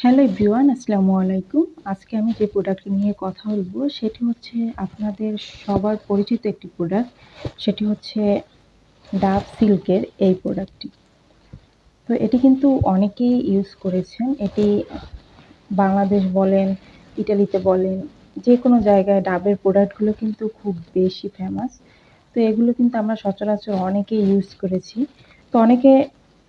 Hello V1 আসসালামু আলাইকুম। আজকে আমি যে প্রোডাক্ট নিয়ে কথা বলব, সেটি হচ্ছে আপনাদের সবার পরিচিত একটি প্রোডাক্ট সেটি হচ্ছে ডাব সিল্কের এই প্রোডাক্টটি তো এটি কিন্তু অনেকেই ইউজ করেছেন। এটি বাংলাদেশ বলেন, ইটালিতে বলেন যে কোনো জায়গায় ডাবের প্রোডাক্টগুলো কিন্তু খুব বেশি ফেমাস তো এগুলো কিন্তু আমরা সচরাচর অনেকেই ইউজ করেছি। তো অনেকে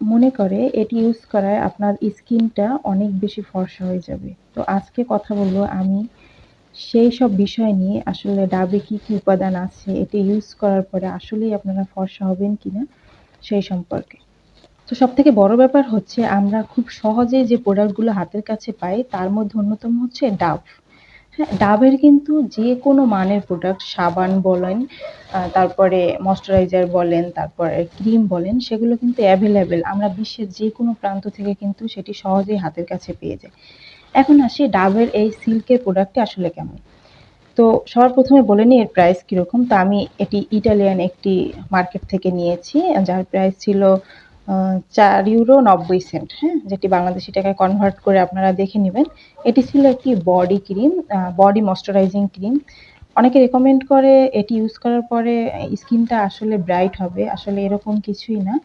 মনে করে এটি ইউজ করায় আপনার স্কিনটা অনেক বেশি ফর্সা হয়ে যাবে। তো আজকে কথা বলব আমি সেই সব বিষয় নিয়ে, আসলে ডাবে কি কি উপাদান আছে, এটি ইউজ করার পরে আসলেই আপনারা ফর্সা হবেন কিনা সেই সম্পর্কে। তো সব থেকে বড় ব্যাপার হচ্ছে আমরা খুব সহজে যে প্রোডাক্টগুলো হাতের কাছে পাই, তার মধ্যে অন্যতম হচ্ছে ডাব। ডাবের কিন্তু যে কোনো মানের প্রোডাক্ট সাবান বলেন তারপরে ময়শ্চারাইজার বলেন, তারপরে ক্রিম বলেন, সেগুলো কিন্তু অ্যাভেলেবেল আমরা বিশ্বের যে কোনো প্রান্ত থেকে কিন্তু সেটি সহজেই হাতের কাছে পেয়ে যাই। এখন আসি ডাবের এই সিল্কের প্রোডাক্টটি আসলে কেমন? তো সবার প্রথমে বলে নিই এর প্রাইস কীরকম। তো আমি এটি ইটালিয়ান একটি মার্কেট থেকে নিয়েছি, যার প্রাইস ছিল চার ইউরো নব্বই সেন্ট হ্যাঁ যেটি বাংলাদেশি টাকায় কনভার্ট করে আপনারা দেখে নেবেন। এটি ছিল একটি body cream body moisturising cream অনেকে রেকমেন্ড করে এটি ইউজ করার পরে স্কিনটা আসলে ব্রাইট হবে। আসলে এরকম কিছুই না।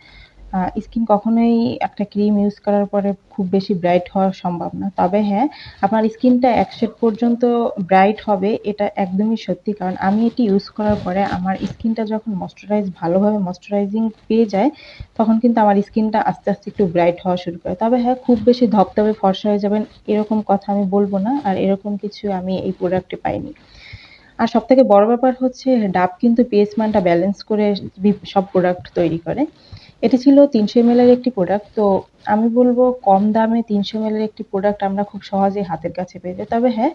স্কিন কখনোই একটা ক্রিম ইউজ করার পরে খুব বেশি ব্রাইট হওয়া সম্ভব না তবে হ্যাঁ আপনার স্কিনটা এক শেড পর্যন্ত ব্রাইট হবে, এটা একদমই সত্যি। কারণ আমি এটি ইউজ করার পরে আমার স্কিনটা যখন ময়শ্চারাইজ ভালোভাবে ময়শ্চারাইজিং পেয়ে যায়, তখন কিন্তু আমার স্কিনটা আস্তে আস্তে একটু ব্রাইট হওয়া শুরু করে। তবে হ্যাঁ খুব বেশি ধপধপে ফর্সা হয়ে যাবেন, এরকম কথা আমি বলব না, আর এরকম কিছু আমি এই প্রোডাক্টে পাইনি। আর সব থেকে বড় ব্যাপার হচ্ছে, ডাব কিন্তু পিএস মানটা ব্যালেন্স করে সব প্রোডাক্ট তৈরি করে। এটি ছিল তিনশো এম একটি প্রোডাক্ট তো আমি বলব কম দামে তিনশো এম একটি প্রোডাক্ট আমরা খুব সহজেই হাতের কাছে পেয়ে যাই। তবে হ্যাঁ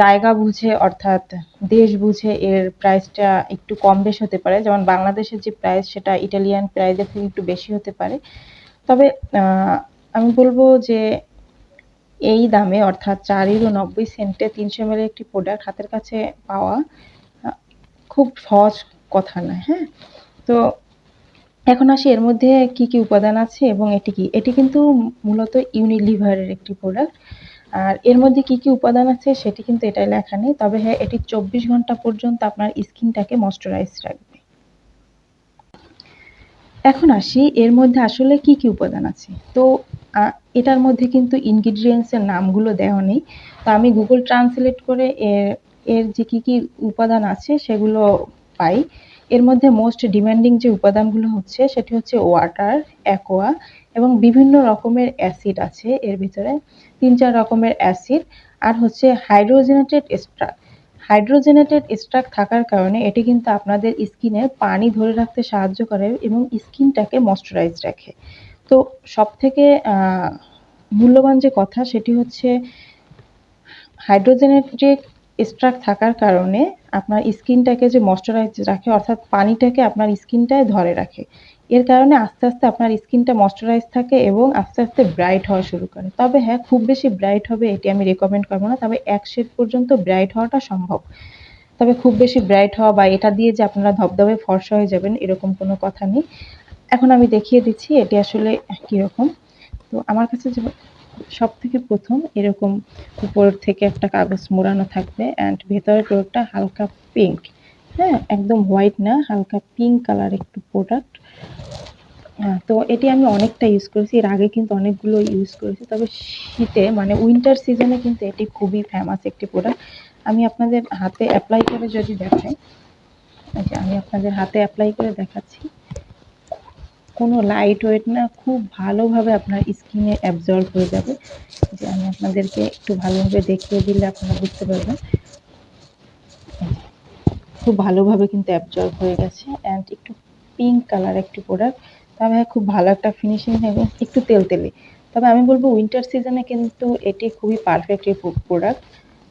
জায়গা বুঝে অর্থাৎ দেশ বুঝে এর প্রাইসটা একটু কম বেশ হতে পারে। যেমন বাংলাদেশের যে প্রাইস সেটা ইটালিয়ান প্রাইসের থেকে একটু বেশি হতে পারে। তবে আমি বলব যে এই দামে অর্থাৎ চার ইউরো নব্বই সেন্টে তিনশো এম একটি প্রোডাক্ট হাতের কাছে পাওয়া খুব সহজ কথা নয়। হ্যাঁ তো এখন আসি, এর মধ্যে কি কি উপাদান আছে এবং এটি কি? এটি কিন্তু মূলত ইউনিলিভারের একটি প্রোডাক্ট আর এর মধ্যে কি কি উপাদান আছে সেটি কিন্তু এটাই লেখা নেই। তবে হ্যাঁ এটি চব্বিশ ঘণ্টা পর্যন্ত আপনার স্কিনটাকে ময়শ্চারাইজ রাখবে। এখন আসি, এর মধ্যে আসলে কি কি উপাদান আছে? তো এটার মধ্যে কিন্তু ইনগ্রিডিয়েন্টসের নামগুলো দেওয়া নেই। তো আমি গুগল ট্রান্সলেট করে এর এর যে কি কি উপাদান আছে সেগুলো পাই। এর মধ্যে মোস্ট ডিমান্ডিং যে উপাদানগুলো হচ্ছে, সেটি হচ্ছে ওয়াটার অ্যাকোয়া এবং বিভিন্ন রকমের অ্যাসিড আছে। এর ভিতরে তিন চার রকমের অ্যাসিড আর হচ্ছে হাইড্রোজেনেটেড স্ট্রাক হাইড্রোজেনেটেড স্ট্রাক থাকার কারণে এটি কিন্তু আপনাদের স্কিনে পানি ধরে রাখতে সাহায্য করে এবং স্কিনটাকে ময়শ্চারাইজ রাখে। তো সব থেকে মূল্যবান যে কথা সেটি হচ্ছে হাইড্রোজেনেটিক স্ট্রাক থাকার কারণে আপনার স্কিনটাকে যে ময়শ্চারাইজ রাখে, অর্থাৎ পানিটাকে আপনার স্কিনটায় ধরে রাখে। এর কারণে আস্তে আস্তে আপনার স্কিনটা ময়শ্চারাইজ থাকে এবং আস্তে আস্তে ব্রাইট হওয়া শুরু করে। তবে হ্যাঁ খুব বেশি ব্রাইট হবে এটি আমি রেকমেন্ড করব না, তবে এক শেড পর্যন্ত ব্রাইট হওয়াটা সম্ভব। তবে খুব বেশি ব্রাইট হওয়া বা এটা দিয়ে যে আপনারা ধবধবে ফর্সা হয়ে যাবেন, এরকম কোনো কথা নেই। এখন আমি দেখিয়ে দিচ্ছি এটি আসলে কীরকম। তো আমার কাছে সব থেকে প্রথম এরকম উপর থেকে একটা কাগজ মোড়ানো থাকবে অ্যান্ড ভেতরের প্রোডাক্টটা হালকা পিঙ্ক হ্যাঁ একদম হোয়াইট না, হালকা পিঙ্ক কালার একটু প্রোডাক্ট তো এটি আমি অনেকটা ইউজ করেছি, এর আগে কিন্তু অনেকগুলো ইউজ করেছি, তবে শীতে মানে উইন্টার সিজনে কিন্তু এটি খুবই ফেমাস একটি প্রোডাক্ট আমি আপনাদের হাতে অ্যাপ্লাই করে যদি দেখাই আচ্ছা আমি আপনাদের হাতে অ্যাপ্লাই করে দেখাচ্ছি। কোনো লাইট ওয়েট না, খুব ভালোভাবে আপনার স্কিনে অ্যাবজর্ব হয়ে যাবে। যে আমি আপনাদেরকে একটু ভালোভাবে দেখিয়ে দিলে আপনারা বুঝতে পারবেন। খুব ভালোভাবে কিন্তু অ্যাবজর্ব হয়ে গেছে। অ্যান্ড একটু পিঙ্ক কালার একটি প্রোডাক্ট তবে হ্যাঁ খুব ভালো একটা ফিনিশিং এবং একটু তেল তেলে। তবে আমি বলব উইন্টার সিজনে কিন্তু এটি খুবই পারফেক্ট প্রোডাক্ট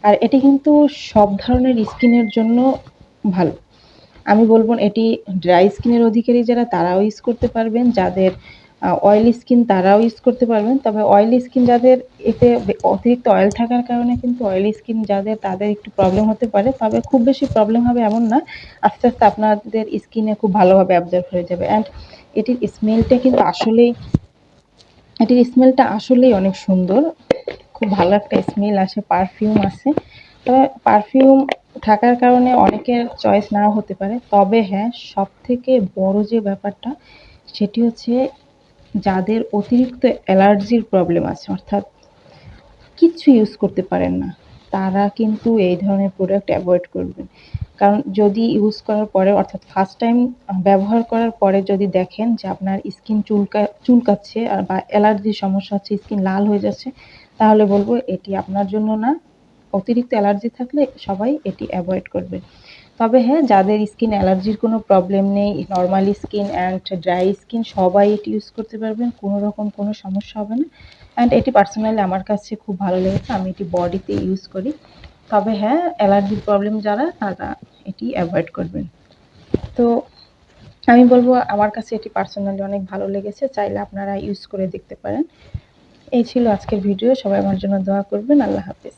আর এটি কিন্তু সব ধরনের স্কিনের জন্য ভালো। আমি বলব এটি ড্রাই স্কিনের অধিকারী যারা, তারাও ইউজ করতে পারবেন। যাদের অয়েলি স্কিন তারাও ইউজ করতে পারবেন। তবে অয়েলি স্কিন যাদের, এতে অতিরিক্ত অয়েল থাকার কারণে কিন্তু অয়েলি স্কিন যাদের, তাদের একটু প্রবলেম হতে পারে। তবে খুব বেশি প্রবলেম হবে এমন না। আস্তে আস্তে আপনাদের স্কিনে খুব ভালোভাবে অ্যাবজর্ভ হয়ে যাবে। অ্যান্ড এটির স্মেলটা কিন্তু আসলেই, এটির স্মেলটা আসলেই অনেক সুন্দর। খুব ভালো একটা স্মেল আসে পারফিউম আছে তবে পারফিউম থাকার কারণে অনেকের চয়েস নাও হতে পারে। তবে হ্যাঁ সব থেকে বড় যে ব্যাপারটা, সেটি হচ্ছে যাদের অতিরিক্ত অ্যালার্জির প্রবলেম আছে। অর্থাৎ কিচ্ছু ইউজ করতে পারেন না। তারা কিন্তু এই ধরনের প্রোডাক্ট অ্যাভয়েড করবেন কারণ যদি ইউজ করার পরে, অর্থাৎ ফার্স্ট টাইম ব্যবহার করার পরে যদি দেখেন যে আপনার স্কিন চুলকা, চুলকাচ্ছে আর বা অ্যালার্জির সমস্যা হচ্ছে স্কিন লাল হয়ে যাচ্ছে, তাহলে বলব এটি আপনার জন্য না। অতিরিক্ত অ্যালার্জি থাকলে সবাই এটি অ্যাভয়েড করবে। তবে হ্যাঁ যাদের স্কিন অ্যালার্জির কোনো প্রবলেম নেই, normally skin and dry skin সবাই এটি ইউজ করতে পারবেন, কোনো রকম কোনো সমস্যা হবে না। অ্যান্ড এটি পার্সোনালি আমার কাছে খুব ভালো লেগেছে, আমি এটি বডিতে ইউজ করি। তবে হ্যাঁ অ্যালার্জির প্রবলেম যারা, তারা এটি অ্যাভয়েড করবেন। তো আমি বলব, আমার কাছে এটি পার্সোনালি অনেক ভালো লেগেছে, চাইলে আপনারা ইউজ করে দেখতে পারেন। এই ছিল আজকের ভিডিও, সবাই আমার জন্য দোয়া করবেন, আল্লাহ হাফেজ।